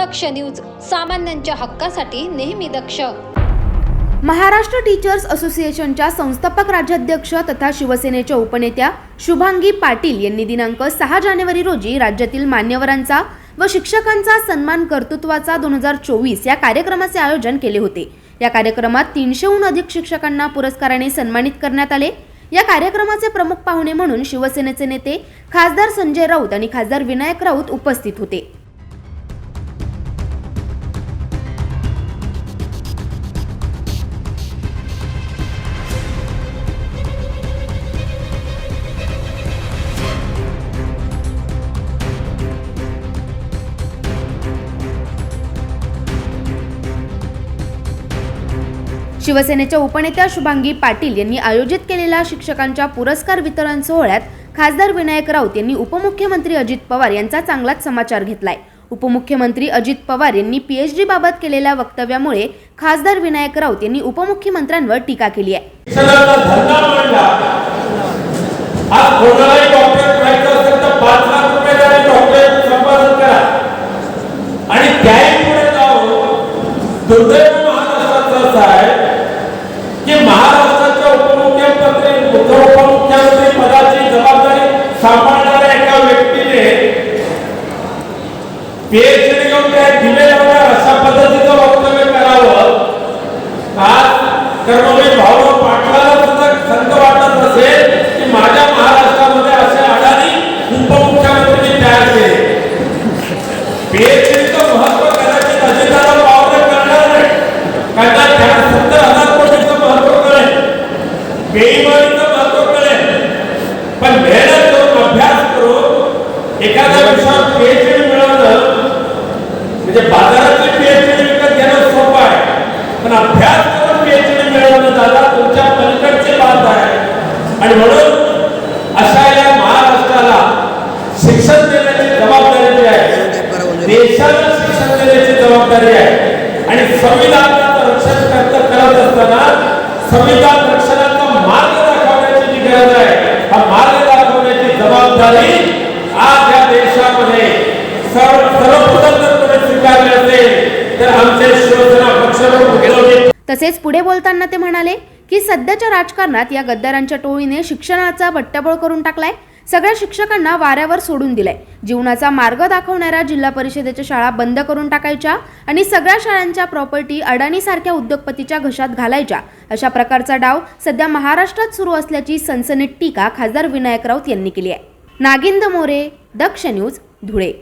दक्ष news सामान्यांच्या हक्कासाठी नेहमी दक्ष. महाराष्ट्र टीचर्स असोसिएशनच्या संस्थापक राज्याध्यक्ष तथा शिवसेनेच्या उपनेत्या शुभांगी पाटील यांनी दिनांक सहा जानेवारी रोजी राज्यातील मान्यवरांचा व शिक्षकांचा सन्मान कर्तृत्वाचा दोन हजार चोवीस या कार्यक्रमाचे आयोजन केले होते. या कार्यक्रमात तीनशेहून अधिक शिक्षकांना पुरस्काराने सन्मानित करण्यात आले. या कार्यक्रमाचे प्रमुख पाहुणे म्हणून शिवसेनेचे नेते खासदार संजय राऊत आणि खासदार विनायक राऊत उपस्थित होते. शिवसेनेच्या उपनेत्या शुभांगी पाटील यांनी आयोजित केलेल्या शिक्षकांच्या पुरस्कार वितरण सोहळ्यात खासदार विनायक राऊत यांनी उपमुख्यमंत्री अजित पवार यांचा चांगलाच समाचार घेतलाय. उपमुख्यमंत्री अजित पवार यांनी पीएचडी बाबत केलेल्या वक्तव्यामुळे खासदार विनायक राऊत यांनी उपमुख्यमंत्र्यांवर टीका केली आहे. जबाबदारी सांभाळणाऱ्या एका व्यक्तीने पीएचडी जबाबदारी आहे. आणि संविधानाचं रक्षण करत करत असताना संविधान रक्षणाचा मार्ग दाखवण्याची जी गरज आहे हा मार्ग दाखवण्याची जबाबदारी आज या देशामध्ये सर्व सर्वप्रथम जर स्वीकारले असेल तर आमचे शिवसेना पक्षप्रमुख तसेच पुढे बोलताना ते म्हणाले की सध्याच्या राजकारणात या गद्दारांच्या टोळीने शिक्षणाचा बट्ट्याबोळ करून टाकलाय. सगळ्या शिक्षकांना वाऱ्यावर सोडून दिलंय. जीवनाचा मार्ग दाखवणाऱ्या जिल्हा परिषदेच्या शाळा बंद करून टाकायच्या आणि सगळ्या शाळांच्या प्रॉपर्टी अडाणीसारख्या उद्योगपतीच्या घशात घालायच्या. अशा प्रकारचा डाव सध्या महाराष्ट्रात सुरू असल्याची सनसनीत टीका खासदार विनायक राऊत यांनी केली आहे. नागिंद मोरे दक्ष न्यूज धुळे.